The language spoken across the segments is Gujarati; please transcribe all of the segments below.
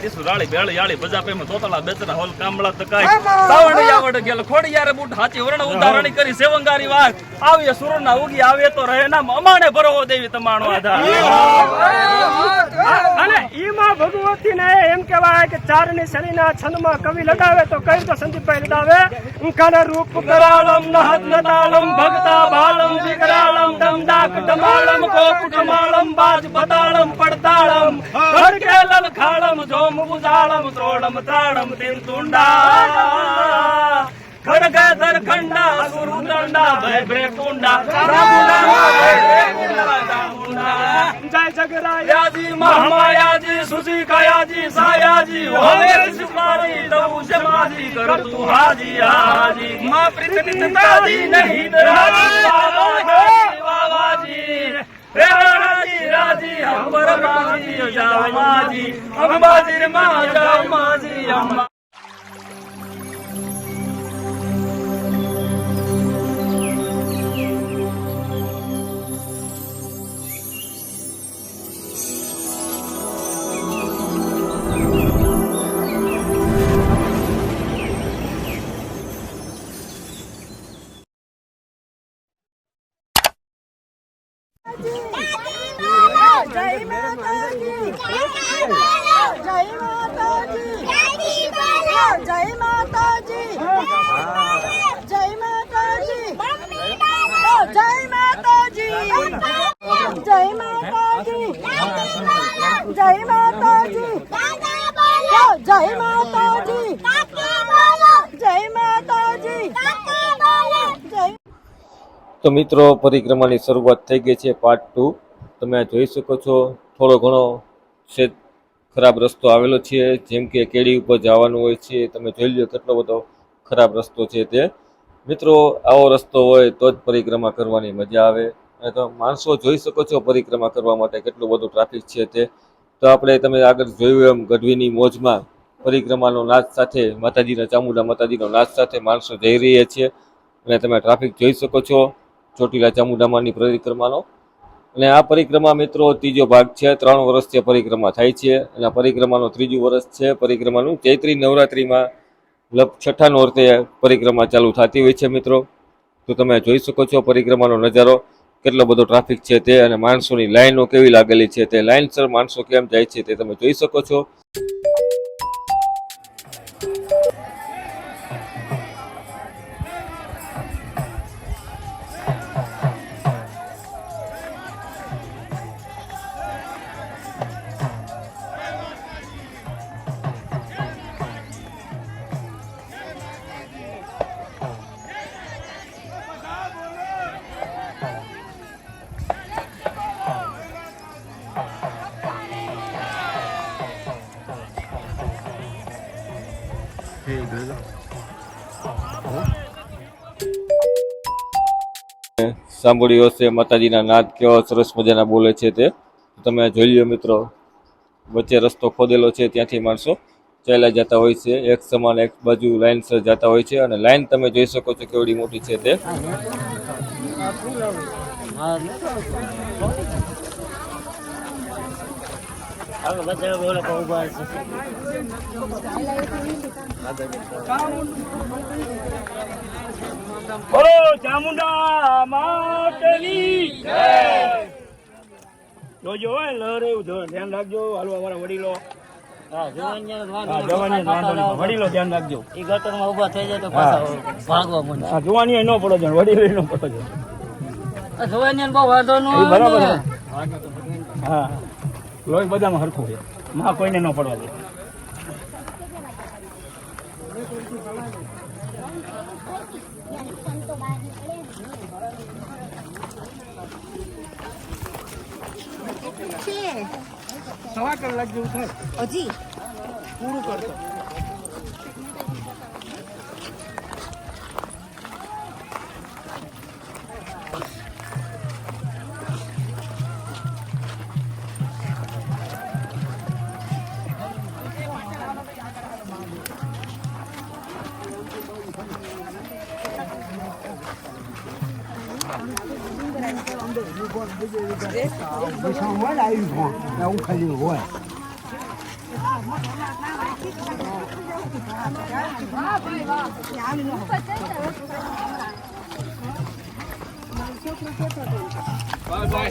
સુરાળી બેળ યાળી બજાપેમાં તોતલા બેચરા હોલ કામળા તકાય સાવણી આવડ ગેલ ખોડી યારે બૂટ હાચી વરણ ઉદાહરણી કરી સેવંગારી વાત. આવીએ સુરના ઉગી આવે તો રહે ના અમાણે ભરવો દેવી તમારો આધાર. અને ઈમાં ભગવતી ને એમ કહેવાય કે ચારની શરીના છંદમાં કવિ લગાવે તો કઈ તો સંદીપભાઈ લગાવે? ઉંખાને રૂપ કરાલમ નહત ભગતા ભાલમ વિકરાળમ દમદાક ડમાલમ કોપ ડમાળમ બાજ બતાળમ ரோம் உதாளம் திரோடம் திராடம் தின் துண்டா खड़गा दर खंडा गुरु दंडा भैब्रे कुंडा जय जगराया जी महामाया जी सुजी काया जी साया जी होवेर सिपारी दबू समाजी कर तू हाजी हाजी मां प्रीत नित ताजी नहीं दराजी बाबा जी बाबा जी যাও মাঝি আম্বাজির মা যাও মাঝি જય માતાજી. જય માતાજી. જય માતાજી. તો મિત્રો પરિક્રમાની શરૂઆત થઈ ગઈ છે પાર્ટ ટુ તમે જોઈ શકો છો. થોડો ઘણો ખરાબ રસ્તો આવેલો છે, જેમ કે કેડી ઉપર જવાનું હોય છે, તમે જોઈ લો કેટલો બધો ખરાબ રસ્તો છે તે. મિત્રો, આવો રસ્તો હોય તો જ પરિક્રમા કરવાની મજા આવે. અને તો માણસો જોઈ શકો છો પરિક્રમા કરવા માટે કેટલું બધું ટ્રાફિક છે તે. તો આપણે તમે આગળ જોયું એમ ગઢવીની મોજમાં પરિક્રમાનો નાચ સાથે, માતાજીના ચામુંડા માતાજીનો નાચ સાથે માણસો જઈ રહ્યા છે. અને તમે ટ્રાફિક જોઈ શકો છો ચોટીલા ચામુંડામાની પરિક્રમાનો. અને આ પરિક્રમા મિત્રો ત્રીજો ભાગ છે. ત્રણ વર્ષથી પરિક્રમા થાય છે અને આ પરિક્રમાનો ત્રીજું વર્ષ છે. પરિક્રમાનું ચૈત્રી નવરાત્રિમાં લગ છઠ્ઠા નોરતે પરિક્રમા ચાલુ થતી હોય છે મિત્રો. તો તમે જોઈ શકો છો પરિક્રમાનો નજારો, કેટલો બધો ટ્રાફિક છે તે અને માણસોની લાઈનો કેવી લાગેલી છે તે, લાઈનસર માણસો કેમ જાય છે તે તમે જોઈ શકો છો. સાંભળ્યો હશે, માતાજીના નાદ કેવા સરસ મજાના બોલે છે તે. તમે જોઈ લો મિત્રો, વચ્ચે રસ્તો ખોદેલો છે, ત્યાંથી માણસો ચાલ્યા જતા હોય છે. એક સમાન એક બાજુ લાઈનસર જતા હોય છે અને લાઈન તમે જોઈ શકો છો કેવડી મોટી છે તે. હવે બધા બોલો બહુ બહાર છે. બોલો ચામુંડા માતની જોજો હોય લહેર એવું ધોરણ ધ્યાન રાખજો હાલો અમારા વડીલો. જુવાની નો પડો છે વડીલો નો પડો છે જુવાની બહુ વાંધો નો હા. લોહી બધામાં હરખું છે માં કોઈને ન પડવા દે. સવા કલાક જેવું થાય. હજી. પૂરું કરતો. 我上我那一缸，那我肯定有拜。拜拜。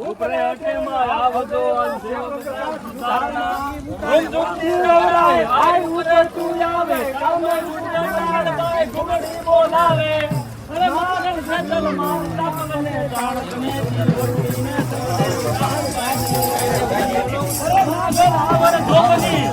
ઉપરે અટે માં આવજો અંશે ઉતારના હિન્દુતી ગૌરાય આય ઉરે તું આવે, કામે ગુંડાળ ગાય ઘુમડી બોલાવે. અરે માગણ સજલ માતા પગને જાણકને તિરવટીને અરે માગણ આવર ધોબની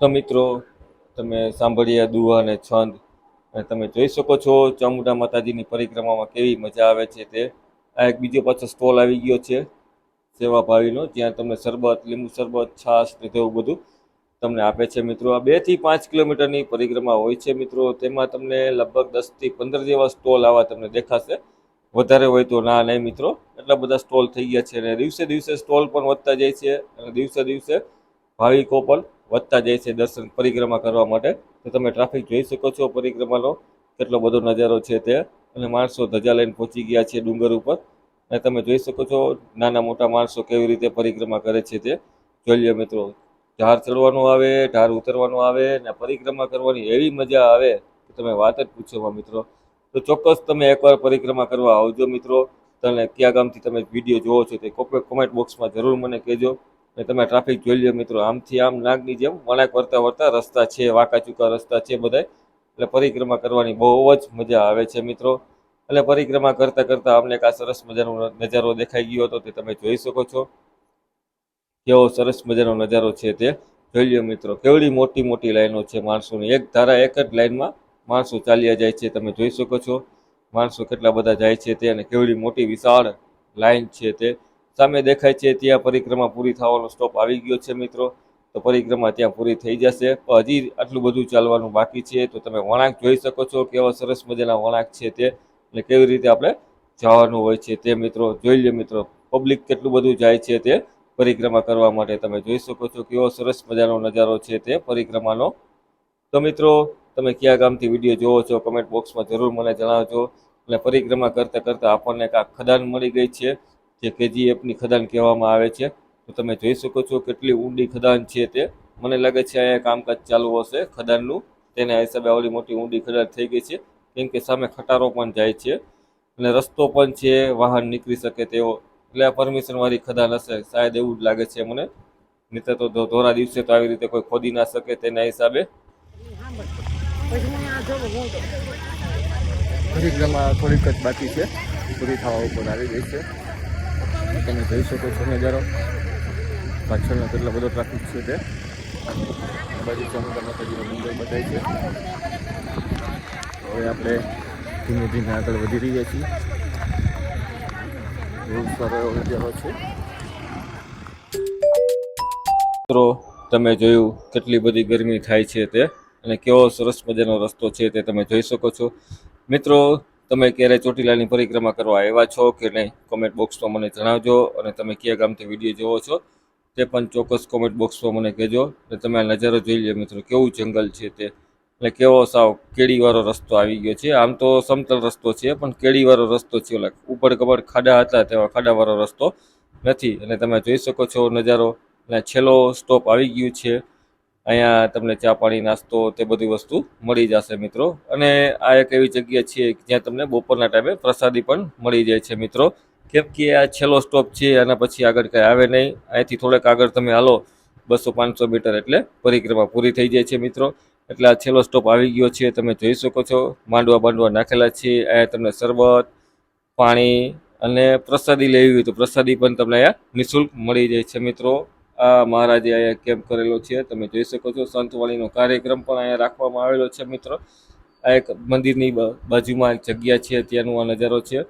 તો મિત્રો, તમે સાંભળ્યા દુવા અને છંદ અને તમે જોઈ શકો છો ચામુંડા માતાજીની પરિક્રમામાં કેવી મજા આવે છે તે. આ એક બીજો પાછો સ્ટોલ આવી ગયો છે સેવાભાવીનો જ્યાં તમને શરબત, લીંબુ શરબત, છાશ ને તેવું બધું તમને આપે છે મિત્રો. આ બેથી પાંચ કિલોમીટરની પરિક્રમા હોય છે મિત્રો. તેમાં તમને લગભગ દસથી પંદર જેવા સ્ટોલ આવા તમને દેખાશે. વધારે હોય તો ના નહીં મિત્રો. એટલા બધા સ્ટોલ થઈ ગયા છે અને દિવસે દિવસે સ્ટોલ પણ વધતા જાય છે અને દિવસે દિવસે ભાવિકો પણ વધતા જાય છે દર્શન પરિક્રમા કરવા માટે. તો તમે ટ્રાફિક જોઈ શકો છો પરિક્રમાનો. કેટલો બધો નજારો છે તે. અને માણસો ધજા લઈને પહોંચી ગયા છે ડુંગર ઉપર. અને તમે જોઈ શકો છો નાના મોટા માણસો કેવી રીતે પરિક્રમા કરે છે તે. જોઈ લ્યો મિત્રો. ઢાર ચડવાનું આવે ઢાર ઉતરવાનું આવે અને પરિક્રમા કરવાની એવી મજા આવે કે તમે વાત જ પૂછો મિત્રો. તો ચોક્કસ તમે એકવાર પરિક્રમા કરવા આવજો મિત્રો. તમે કયા ગામથી તમે વીડિયો જોવો છો તે કોમેન્ટ બોક્સમાં જરૂર મને કહેજો. અને તમે ટ્રાફિક જોઈ લો મિત્રો. આમથી આમ નાગની જેમ વળાંક વળતા વળતા રસ્તા છે વાંકા રસ્તા છે બધા એટલે પરિક્રમા કરવાની બહુ જ મજા આવે છે મિત્રો. એટલે પરિક્રમા કરતાં કરતાં અમને એક આ સરસ મજાનો નજારો દેખાઈ ગયો હતો તે તમે જોઈ શકો છો. કેવો સરસ મજાનો નજારો છે તે. જોઈ લો મિત્રો, કેવડી મોટી મોટી લાઈનો છે માણસોની. એક ધારા એક જ લાઈનમાં માણસો ચાલ્યા જાય છે તમે જોઈ શકો છો. માણસો કેટલા બધા જાય છે તે અને કેવડી મોટી વિશાળ લાઈન છે તે. સામે દેખાય છે ત્યાં પરિક્રમા પૂરી થવાનો સ્ટોપ આવી ગયો છે મિત્રો. તો પરિક્રમા ત્યાં પૂરી થઈ જશે. પણ હજી આટલું બધું ચાલવાનું બાકી છે. તો તમે વળાંક જોઈ શકો છો કેવા સરસ મજાના વળાંક છે તે અને કેવી રીતે આપણે જવાનું હોય છે તે મિત્રો. જોઈ લે મિત્રો પબ્લિક કેટલું બધું જાય છે તે પરિક્રમા કરવા માટે તમે જોઈ શકો છો કેવો સરસ મજાનો નજારો છે તે પરિક્રમાનો. તો મિત્રો, તમે કયા ગામથી વીડિયો જોવો છો કમેન્ટ બોક્સમાં જરૂર મને જણાવજો. અને પરિક્રમા કરતાં કરતાં આપણને કાંક ખદાન મળી ગઈ છે. જે કેજીએફની ખદાન કહેવામાં આવે છે, તો તમે જોઈ શકો છો કેટલી ઊંડી ખદાન છે તે. મને લાગે છે અહીંયા કામકાજ ચાલુ હશે ખદાનનું. તેના હિસાબે આવડી મોટી ઊંડી ખદાન થઈ ગઈ છે. કેમ કે સામે ખટારો પણ જાય છે અને રસ્તો પણ છે, વાહન નીકળી શકે તેવો એટલે આ પરમિશનવાળી ખદાન હશે, શાયદ એવું જ લાગે છે મને. નહીં તો ધોરા દિવસે તો આવી રીતે કોઈ ખોદી ના શકે તેના હિસાબે. થોડીક જ બાકી છે. પૂરી થવા ઉપર આવી ગઈ છે. તમે જોઈ શકો છો નજારો. પાછળનો કેટલો બધો ટ્રાફિક છે તે. બાજુ ચામુંડા માતાજીનું મંદિર બતાય છે. હવે આપણે ધીમે ધીમે આગળ વધી રહ્યા છીએ. બહુ સારો એવો નજારો છે. મિત્રો, તમે જોયું કેટલી બધી ગરમી થાય છે તે અને કેવો સરસ મજાનો રસ્તો છે તે તમે જોઈ શકો છો. મિત્રો તમે ક્યારે ચોટીલાની પરિક્રમા કરવા આવ્યા છો કે નહીં કોમેન્ટ બોક્સમાં મને જણાવજો અને તમે કયા ગામથી વીડિયો જોવો છો તે પણ ચોક્કસ કોમેન્ટ બોક્સમાં મને કહેજો અને તમે આ નજારો જોઈ લો મિત્રો, કેવું જંગલ છે તે એટલે કેવો સાવ કેળીવાળો રસ્તો આવી ગયો છે. આમ તો સમતલ રસ્તો છે, પણ કેડીવાળો રસ્તો છે, ઓલા ઉપર કબર ખાડા હતા તેવા ખાડાવાળો રસ્તો નથી. અને તમે જોઈ શકો છો નજારો, અને છેલ્લો સ્ટોપ આવી ગયું છે. અહીંયા તમને ચા પાણી, નાસ્તો તે બધી વસ્તુ મળી જશે મિત્રો. અને આ એક એવી જગ્યા છે જ્યાં તમને બપોરના ટાઈમે પ્રસાદી પણ મળી જાય છે મિત્રો. કેમ કે આ છેલ્લો સ્ટોપ છે, આના પછી આગળ કાંઈ આવે નહીં. અહીંથી થોડેક આગળ તમે હાલો, બસો પાંચસો મીટર એટલે પરિક્રમા પૂરી થઈ જાય છે મિત્રો. એટલે આ છેલ્લો સ્ટોપ આવી ગયો છે, તમે જોઈ શકો છો. માંડવા બાંડવા નાખેલા છે, અહીંયા તમને શરબત, પાણી અને પ્રસાદી લેવી હોય તો પ્રસાદી પણ તમને અહીંયા નિઃશુલ્ક મળી જાય છે મિત્રો. આ મહારાજે અહીંયા કેમ્પ કરેલો છે. તમે જોઈ શકો છો, સંતવાળીનો કાર્યક્રમ પણ અહીંયા રાખવામાં આવેલો છે મિત્રો. આ એક મંદિરની બાજુમાં એક જગ્યા છે, ત્યાંનો આ નજારો છે.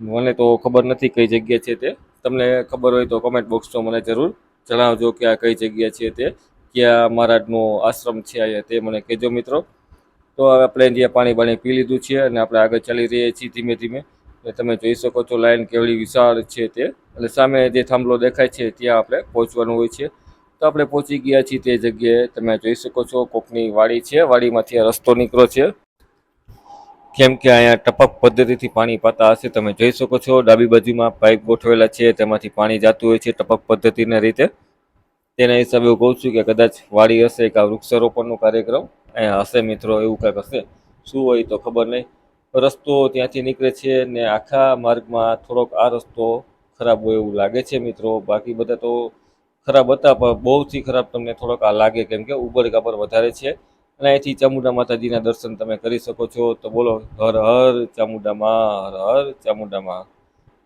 મને તો ખબર નથી કઈ જગ્યા છે તે. તમને ખબર હોય તો કમેન્ટ બોક્સમાં મને જરૂર જણાવજો કે આ કઈ જગ્યા છે તે. ક્યાં મહારાજનો આશ્રમ છે અહીંયા તે મને કહેજો મિત્રો. તો હવે આપણે જે પાણી બાણી પી લીધું છે અને આપણે આગળ ચાલી રહ્યા છીએ ધીમે ધીમે એટલે તમે જોઈ શકો છો લાઈન કેવડી વિશાળ છે તે. એટલે સામે જે થાંભલો દેખાય છે ત્યાં આપણે પહોંચવાનું હોય છે. તો આપણે પહોંચી ગયા છીએ તે જગ્યાએ. તમે જોઈ શકો છો કોકની વાડી છે. વાડીમાંથી રસ્તો નીકળ્યો છે. કેમ કે અહીંયા ટપક પદ્ધતિથી પાણી પાતા હશે. તમે જોઈ શકો છો ડાબી બાજુમાં પાઇપ ગોઠવેલા છે. તેમાંથી પાણી જતું હોય છે ટપક પદ્ધતિના રીતે. તેના હિસાબે હું કહું છું કે કદાચ વાડી હશે કે વૃક્ષારોપણનો કાર્યક્રમ. અહીંયા હશે મિત્રો, એવું કાંઈક હશે. શું હોય તો ખબર નહીં. રસ્તો ત્યાંથી નીકળે છે ને આખા માર્ગમાં થોડોક આ રસ્તો ખરાબ હોય એવું લાગે છે મિત્રો. બાકી બધા તો ખરાબ હતા, પણ બહુથી ખરાબ તમને થોડોક આ લાગે કેમ કે ઉબડ કાબર વધારે છે. અને અહીંથી ચામુંડા માતાજીના દર્શન તમે કરી શકો છો. તો બોલો, હર હર ચામુંડામાં, હર હર ચામુંડામાં.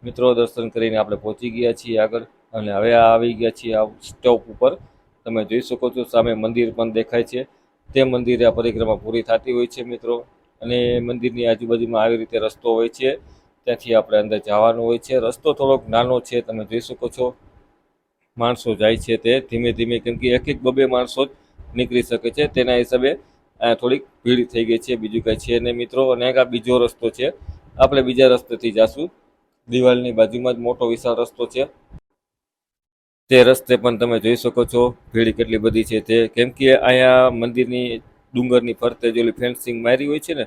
મિત્રો, દર્શન કરીને આપણે પહોંચી ગયા છીએ આગળ. અને હવે આવી ગયા છીએ આ સ્ટોપ ઉપર. તમે જોઈ શકો છો, સામે મંદિર પણ દેખાય છે. તે મંદિરે આ પરિક્રમા પૂરી થતી હોય છે મિત્રો. અને મંદિરની આજુબાજુમાં આવી રીતે રસ્તો હોય છે. ત્યાંથી આપણે અંદર જવાનું હોય છે. રસ્તો થોડોક નાનો છે, તમે જોઈ શકો છો. માણસો જાય છે તે ધીમે ધીમે, કેમ કે એક એક બબે માણસો જ નીકળી શકે છે. તેના હિસાબે થોડીક ભીડ થઈ ગઈ છે. બીજું કાંઈ છે નહીં મિત્રો. અને આ બીજો રસ્તો છે. આપણે બીજા રસ્તેથી જાશું. દિવાલની બાજુમાં જ મોટો વિશાળ રસ્તો છે. તે રસ્તે પણ તમે જોઈ શકો છો. ભીડ કેટલી બધી છે તે. કેમ કે અહીંયા મંદિરની ડુંગરની ફરતે જે ફેન્સિંગ મારી હોય છે ને,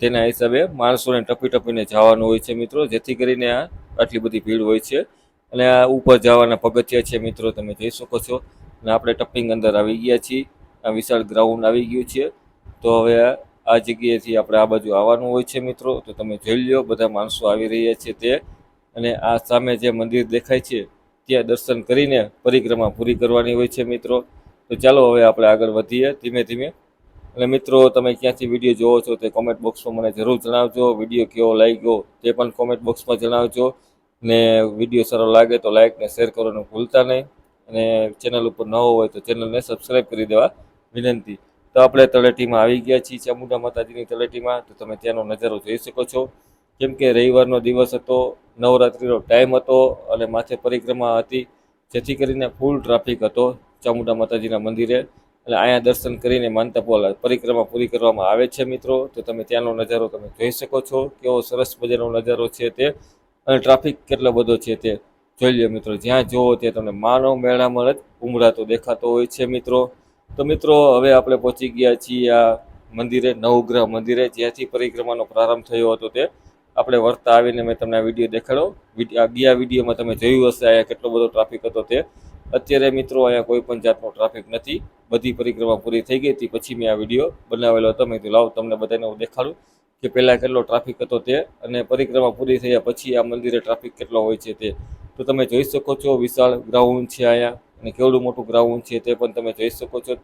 તેના હિસાબે માણસોને ટપી ટપીને જવાનું હોય છે મિત્રો, જેથી કરીને આ આટલી બધી ભીડ હોય છે. અને આ ઉપર જવાના પગથિયા છે મિત્રો, તમે જોઈ શકો છો. અને આપણે ટપિંગ અંદર આવી ગયા છીએ. આ વિશાળ ગ્રાઉન્ડ આવી ગયું છે. તો હવે આ જગ્યાએથી આપણે આ બાજુ આવવાનું હોય છે મિત્રો. તો તમે જોઈ લ્યો, બધા માણસો આવી રહ્યા છે તે. અને આ સામે જે મંદિર દેખાય છે, ત્યાં દર્શન કરીને પરિક્રમા પૂરી કરવાની હોય છે મિત્રો. તો ચાલો હવે આપણે આગળ વધીએ ધીમે ધીમે. અને મિત્રો, તમે ક્યાંથી વીડિયો જોવો છો તે કોમેન્ટ બોક્સમાં મને જરૂર જણાવજો. વીડિયો કેવો લાગ્યો તે પણ કોમેન્ટ બોક્સમાં જણાવજો. ને વીડિયો સારો લાગે તો લાઇકને શેર કરવાનું ભૂલતા નહીં. અને ચેનલ ઉપર ન હોય તો ચેનલને સબસ્ક્રાઈબ કરી દેવા વિનંતી. તો આપણે તળેટીમાં આવી ગયા છીએ ચામુંડા માતાજીની તળેટીમાં. તો તમે ત્યાંનો નજારો જોઈ શકો છો. કેમ કે રવિવારનો દિવસ હતો, નવરાત્રિનો ટાઈમ હતો અને માથે પરિક્રમા હતી. જેથી કરીને ફૂલ ટ્રાફિક હતો ચામુંડા માતાજીના મંદિરે. એટલે અહીંયા દર્શન કરીને મંતપોલ પરિક્રમા પૂરી કરવામાં આવે છે મિત્રો. તો તમે ત્યાંનો નજારો તમે જોઈ શકો છો. કેવો સરસ મજાનો નજારો છે તે. અને ટ્રાફિક કેટલો બધો છે તે જોઈ લો મિત્રો. જ્યાં જુઓ ત્યાં તમને માનવ મેળામાં જ ઉમરાતો દેખાતો હોય છે મિત્રો. તો મિત્રો, હવે આપણે પહોંચી ગયા છીએ આ મંદિરે, નવગ્રહ મંદિરે. જ્યાંથી પરિક્રમાનો પ્રારંભ થયો હતો તે. આપણે વર્તા આવીને મેં તમને આ વીડિયો દેખાડો આ ગયા વિડીયોમાં તમે જોયું હશે અહીંયા કેટલો બધો ટ્રાફિક હતો તે. અત્યારે મિત્રો અહીંયા કોઈ પણ જાતનો ટ્રાફિક નથી. બધી પરિક્રમા પૂરી થઈ ગઈ હતી. પછી મેં આ વીડિયો બનાવેલો હતો. મેં લાવો, તમને બધાને હું દેખાડું કે પહેલાં કેટલો ટ્રાફિક હતો તે અને પરિક્રમા પૂરી થયા પછી આ મંદિરે ટ્રાફિક કેટલો હોય છે તે. તો તમે જોઈ શકો છો, વિશાળ ગ્રાઉન્ડ છે અહીંયા અને કેવડું મોટું ગ્રાઉન્ડ છે તે પણ તમે જોઈ શકો છો.